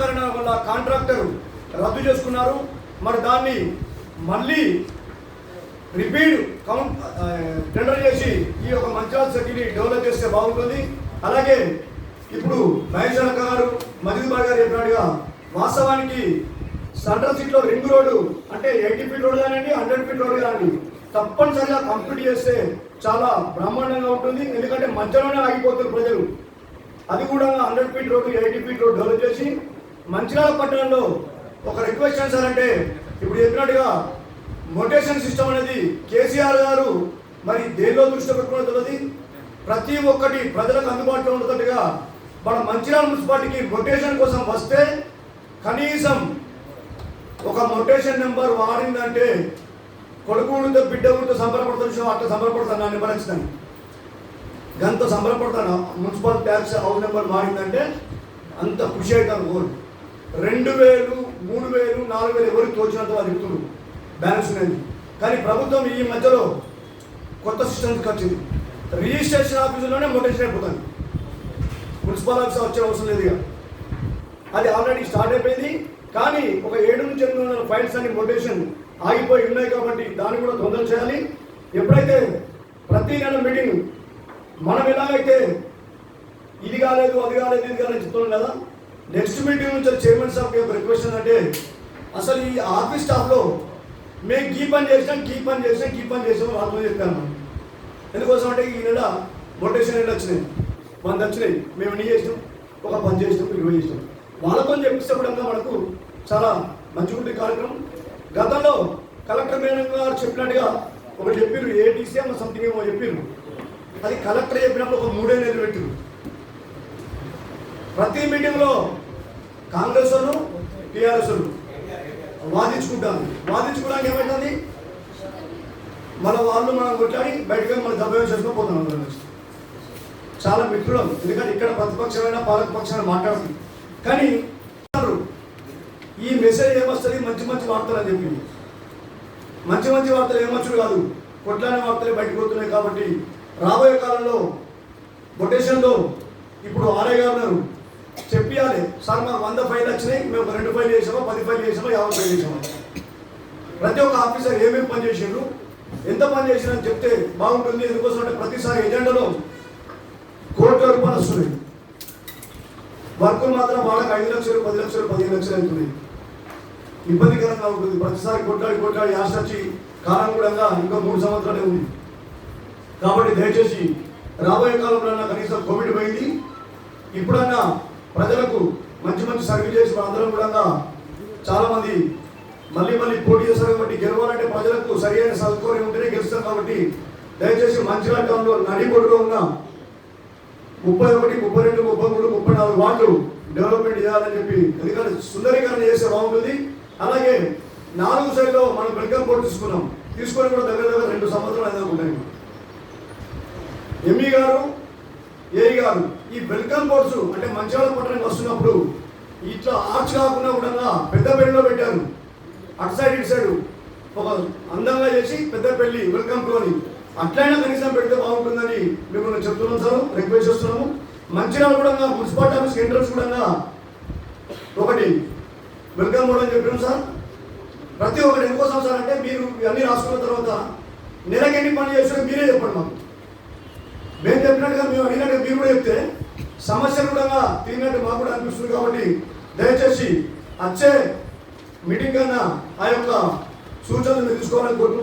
కారణాల వల్ల కాంట్రాక్టర్ రద్దు చేసుకున్నారు. మరి దాన్ని మళ్ళీ రిపీట్ కౌంట్ టెండర్ చేసి ఈ యొక్క మంచాల సిటీని డెవలప్ చేస్తే బాగుంటుంది. అలాగే ఇప్పుడు మహేష్ అక్క గారు మజిద్ బాయ్ గారు చెప్పినట్టుగా వాస్తవానికి సెంట్రల్ సిటీలో రింగ్ రోడ్డు అంటే ఎయిటీ ఫీట్ రోడ్ కానివ్వండి హండ్రెడ్ ఫీట్ రోడ్ కానివ్వండి తప్పనిసరిగా కంప్లీట్ చేస్తే చాలా బ్రహ్మాండంగా ఉంటుంది. ఎందుకంటే మధ్యలోనే ఆగిపోతారు ప్రజలు. అది కూడా hundred feet road eighty feet road develop చేసి మంచిర్యాల పట్టణంలో ఒక రిక్వెస్ట్ చేశారంటే ఇప్పుడు చెప్పినట్టుగా మొటేషన్ సిస్టమ్ అనేది కేసీఆర్ గారు మరి దేనిలో దృష్టి పెట్టుకున్న తెలియదు. ప్రతి ఒక్కటి ప్రజలకు అందుబాటులో ఉన్నట్టుగా మన మంచిర్యాల మున్సిపాలిటీకి మొటేషన్ కోసం వస్తే కనీసం ఒక మొటేషన్ నెంబర్ వాడిందంటే కొడుకుడితో బిడ్డ ఊరితో సంబరపడుతున్న అట్లా సంబరపడుతాను నా నెంబర్ వచ్చిందని గంత సంబరపడతాను మున్సిపల్ ట్యాక్స్ హౌస్ నెంబర్ మారిందంటే అంత ఖుషి అవుతాను గోల్ రెండు వేలు మూడు వేలు నాలుగు వేలు ఎవరికి తోచినంత వారు ఇస్తున్నారు బ్యాలెన్స్ అనేది. కానీ ప్రభుత్వం ఈ మధ్యలో కొత్త సిస్టమ్స్కి వచ్చింది. రిజిస్ట్రేషన్ ఆఫీసులోనే మొటేషన్ అయిపోతుంది. మున్సిపల్ ఆఫీస్ వచ్చే అవసరం లేదు ఇక. అది ఆల్రెడీ స్టార్ట్ అయిపోయింది. కానీ ఒక ఏడు నుంచి ఎనిమిది వందల ఫైల్స్ అన్ని మొటేషన్ ఆగిపోయి ఉన్నాయి కాబట్టి దాన్ని కూడా తొందర చేయాలి. ఎప్పుడైతే ప్రతి నెల మీటింగ్ మనం ఎలాగైతే ఇది కాలేదు అది కాలేదు ఇది కాలేదు చెప్తున్నాం కదా నెక్స్ట్ మీటింగ్ నుంచి చైర్మన్ సాబ్ యొక్క రిక్వెస్ట్ ఏంటంటే అసలు ఈ ఆఫీస్ స్టాఫ్లో మేము కీ పని చేసినాం కీ పని చేసినాం కీ పని చేసాం వాళ్ళు చెప్పాను ఎందుకోసం అంటే ఈ నెల మొటేషన్ నెల వచ్చినాయి. వంద వచ్చినాయి. మేము ఎన్ని చేసినాం? ఒక పని చేసినాం ఇరవై చేసినాం. వాళ్ళతో చెప్పిస్తే కూడా మనకు చాలా మంచిగా ఉంటుంది కార్యక్రమం. గతంలో కలెక్టర్ మేడం గారు చెప్పినట్టుగా ఒకటి చెప్పారు ఏటీసీ అన్న సంథింగ్ ఏమో చెప్పారు అది కలెక్టర్ చెప్పినప్పుడు ఒక మూడే నెలలు పెట్టారు ప్రతి మీటింగ్లో కాంగ్రెస్ వాళ్ళు టీఆర్ఎస్ వాళ్ళు వాదించుకోవడానికి ఏమవుతుంది మన వాళ్ళు మనం కొట్లాడి బయటకు మన దెబ్బ చేసుకొని పోతున్నాం అందరం చాలా మిత్రులం ఎందుకంటే ఇక్కడ ప్రతిపక్షమైన పాలకపక్షమైన మాట్లాడుతుంది. కానీ ఈ మెసేజ్ ఏమొస్తుంది? మంచి మంచి వార్తలు అని చెప్పింది. మంచి మంచి వార్తలు ఏమొచ్చు కాదు. కొట్లానే వార్తలే బయటకు పోతున్నాయి కాబట్టి రాబోయే కాలంలో కొటేషన్లో ఇప్పుడు ఆర్ఐ గారు ఉన్నారు. చేయాలి సార్ మాకు వంద ఫైల్ వచ్చినాయి. మేము రెండు ఫైల్ చేసామా? పది ఫైల్ చేసామా? యాభై ఫైల్ చేసామా? ప్రతి ఒక్క ఆఫీసర్ ఏమేమి పని చేసిండ్రు? ఎంత పని చేసినా చెప్తే బాగుంటుంది. ఎందుకోసం అంటే ప్రతిసారి ఎజెండాలో కోట్ల రూపాయలు వస్తున్నాయి. వర్కులు మాత్రం వాళ్ళకి ఐదు లక్షలు పది లక్షలు పదిహేను లక్షలు అవుతుంది ఇబ్బందికరంగా ఉంటుంది. ప్రతిసారి కొట్లాడి కొట్లాడి ఆశ వచ్చి కాలానుగుణంగా ఇంకా మూడు సంవత్సరాలే ఉంది. కాబట్టి దయచేసి రాబోయే కాలంలో కనీసం కోవిడ్ పోయింది. ఇప్పుడన్నా ప్రజలకు మంచి మంచి సర్వీస్ చేసి అందరం కూడా చాలా మంది మళ్ళీ మళ్ళీ పోటీ చేస్తారు కాబట్టి గెలవాలంటే ప్రజలకు సరైన సౌకర్యం ఉంటేనే గెలుస్తారు కాబట్టి దయచేసి మంచిర్యాల టౌన్లో నడిబొడ్డులో ఉన్న ముప్పై ఒకటి ముప్పై రెండు ముప్పై మూడు ముప్పై నాలుగు వార్డు డెవలప్మెంట్ చేయాలని చెప్పి ఎందుకంటే సుందరీకరణ చేస్తే బాగుంటుంది. అలాగే నాలుగు సైడ్లో మనం వెల్కమ్ బోర్డు తీసుకున్నాం. తీసుకొని కూడా దగ్గర దగ్గర రెండు సంవత్సరాలు అయితే ఉంటాయి ఎంఈ గారు ఏరి గారు ఈ వెల్కమ్ బోర్డ్స్ అంటే మంచివాళ్ళ పట్టణానికి వస్తున్నప్పుడు ఇట్లా ఆర్చ్ కాకుండా కూడా పెద్ద పెళ్ళిలో పెట్టారు. అటు సైడ్ ఇటు సైడ్ ఒక అందంగా చేసి పెద్ద పెళ్ళి వెల్కమ్ టు అని అట్లయినా కనీసం పెడితే బాగుంటుందని మేము చెప్తున్నాం సార్ రిక్వెస్ట్ చేస్తున్నాము. మంచిర్యాల కూడా మున్సిపాలిటీ ఆఫీస్ ఎంట్రన్స్ కూడా ఒకటి. వెల్కమ్ బోర్డ్ అని చెప్పినాం సార్. ప్రతి ఒక్కటి ఎందుకోసం సార్ అంటే మీరు ఇవన్నీ రాసుకున్న తర్వాత నెలకి ఎన్ని పనులు చేస్తారో మీరే చెప్పండి మాకు. మేము చెప్పినట్టుగా మేము అడిగినట్టుగా మీరు కూడా చెప్తే సమస్యలు కూడా తీరినట్టు మాకు కూడా అనిపిస్తుంది కాబట్టి దయచేసి వచ్చే మీటింగ్ కన్నా ఆ యొక్క సూచనలు తీసుకోవాలని కోరుకుంటున్నాను